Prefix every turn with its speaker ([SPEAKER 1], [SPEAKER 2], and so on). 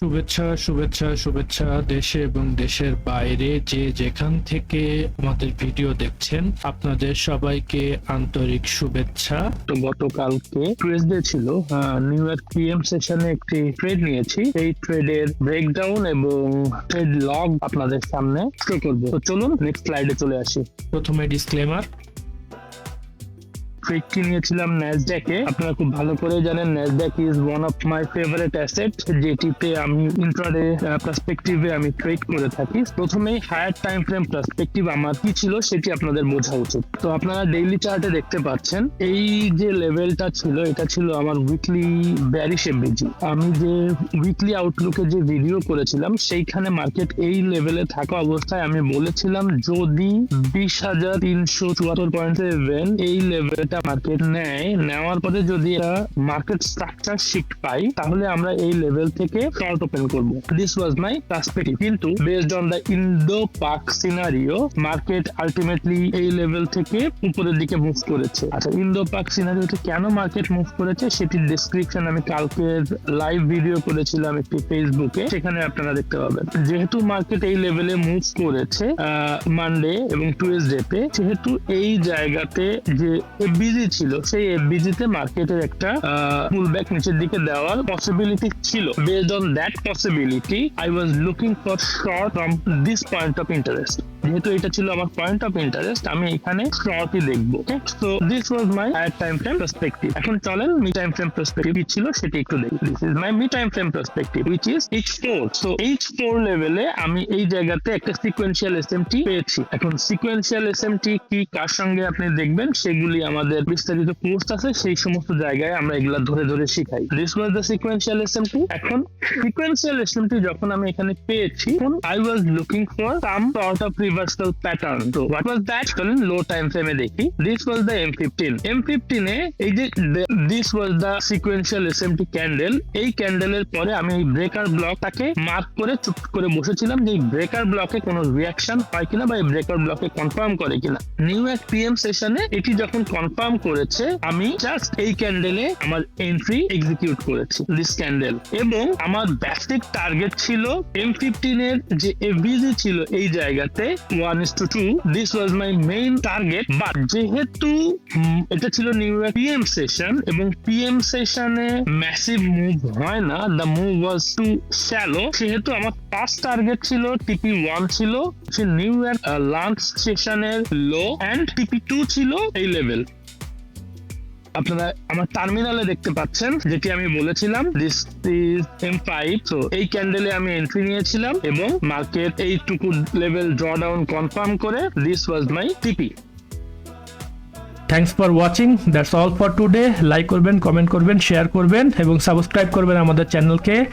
[SPEAKER 1] শুভেচ্ছা শুভেচ্ছা শুভেচ্ছা দেশে এবং দেশের বাইরে যে যেখান থেকে আমাদের ভিডিও দেখছেন আপনাদের সবাইকে আন্তরিক শুভেচ্ছা।
[SPEAKER 2] তো গতকালকে টুয়েসডে ছিল নিউ ইয়র্ক পিএম সেশনে একটি ট্রেড নিয়েছি। এই ট্রেডের ব্রেকডাউন এবং ট্রেড লগ আপনাদের সামনে করব। তো চলুন নেক্সট স্লাইডে চলে আসি।
[SPEAKER 1] প্রথমে ডিসক্লেমার
[SPEAKER 2] ট্রেডটি নিয়েছিলাম ন্যাসড্যাকে আপনারা খুব ভালো করে জানেন Nasdaq is one of my favourite asset যেটিতে আমি ইন্ট্রাডে পার্সপেক্টিভে আমি ট্রেড করে থাকি। প্রথমেই হায়ার টাইম ফ্রেম পার্সপেক্টিভ আমার কি ছিল সেটি আপনাদের বোঝা উচিত। তো আপনারা ডেইলি চার্টে দেখতে পাচ্ছেন, এই যে লেভেলটা ছিল, এটা ছিল আমার উইকলি ব্যারিশ এমবিজি আমি যে উইকলি আউটলুকে যে ভিডিও করেছিলাম, সেইখানে মার্কেট এই লেভেলে থাকা অবস্থায় আমি বলেছিলাম, যদি বিশ হাজার তিনশো চুয়াত্তর পয়েন্ট এই লেভেলটা মার্কেট নেয়, নেওয়ার পরে যদি মার্কেট স্ট্রাকচার শিফট পাই, তাহলে আমরা এই লেভেল থেকে শর্ট ওপেন করব। দিস ওয়াজ মাই পার্সপেক্টিভ কিন্তু based on the Indo Pak scenario market ultimately এই লেভেল থেকে উপরের দিকে মুভ করেছে। আচ্ছা ইন্ডো পাক সিনারিওতে কেন মার্কেট মুভ করেছে, সেটির ডেসক্রিপশন আমি কালকের লাইভ ভিডিও করেছিলাম একটি ফেসবুকে সেখানে আপনারা দেখতে পাবেন। যেহেতু মার্কেট এই লেভেলে মুভ করেছে মানডে এবং টুয়েসডে তে, সেহেতু এই জায়গাতে যে এফবিজি ছিল, সেই এফবিজি তে মার্কেটের একটা পুল ব্যাক নিচের দিকে দেওয়ার পসিবিলিটি ছিল। Based on that possibility I was looking for short from this point of interest যেহেতু এটা ছিল আমার পয়েন্ট অফ ইন্টারেস্ট আমি এখানে শর্টই দেখব so this was my higher time frame perspective এখন চলেন মি টাইম ফ্রেম পার্সপেক্টিভ কি ছিল সেটা একটু দেখি। This is my mid time frame perspective which is H four so H four লেভেলে আমি এই জায়গাতে একটা সিকোয়েন্সিয়াল এসএমটি পেয়েছি। এখন সিকোয়েন্সিয়াল এসএমটি কি, কার সঙ্গে আপনি দেখবেন? সেগুলি আমাদের বিস্তারিত কোর্স আছে, সেই সমস্ত জায়গায় আমরা এগুলা ধরে ধরে শিখাই। This was the sequential SMT এখন সিকোয়েন্সিয়াল এসএমটি যখন আমি এখানে পেয়েছি I was looking for some sort of reversal pattern তো হোয়াট ওয়াজ দ্যাট চলেন লো টাইম ফ্রেমে দেখি। This was the M fifteen M ফিফটিনে এই যে this was the sequential SMT candle এই ক্যান্ডেলের পরে আমি এই ব্রেকার ব্লকটাকে মার্ক করে চুপ করে বসেছিলাম যে ব্রেকার ব্লকে কোনো রিয়াকশন হয় কিনা বা এই ব্রেকার ব্লকে কনফার্ম করে কিনা। নিউ এক পিএম সেশনে এটি যখন কনফার্ম করেছে, আমি জাস্ট এই ক্যান্ডেলে আমার এন্ট্রি এক্সিকিউট করেছি দিস ক্যান্ডেল এবং আমার বেসিক টার্গেট ছিল এম ফিফটিন এর যে এফবিজি ছিল এই জায়গাতে one is to two this was my main target but যেহেতু এটা ছিল নিউ ইয়র্ক পিএম সেশন এবং পিএম সেশনে ম্যাসিভ মুভ হয় না the move was too shallow সেহেতু আমার ফার্স্ট টার্গেট ছিল টিপি ওয়ান ছিল, সে নিউ ইয়র্ক লাঞ্চ সেশনের লো অ্যান্ড টিপি টু ছিল এই লেভেল আপনারা আমার টার্মিনালে দেখতে পাচ্ছেন, যেটি আমি বলেছিলাম দিস ইজ এম ফাইভ তো এই ক্যান্ডেলে আমি এন্ট্রি নিয়েছিলাম এবং মার্কেট এইটুকু লেভেল ড্র ডাউন কনফার্ম করে this was my TP
[SPEAKER 1] thanks for watching that's all for today like করবেন কমেন্ট করবেন শেয়ার করবেন এবং সাবস্ক্রাইব করবেন আমাদের চ্যানেলকে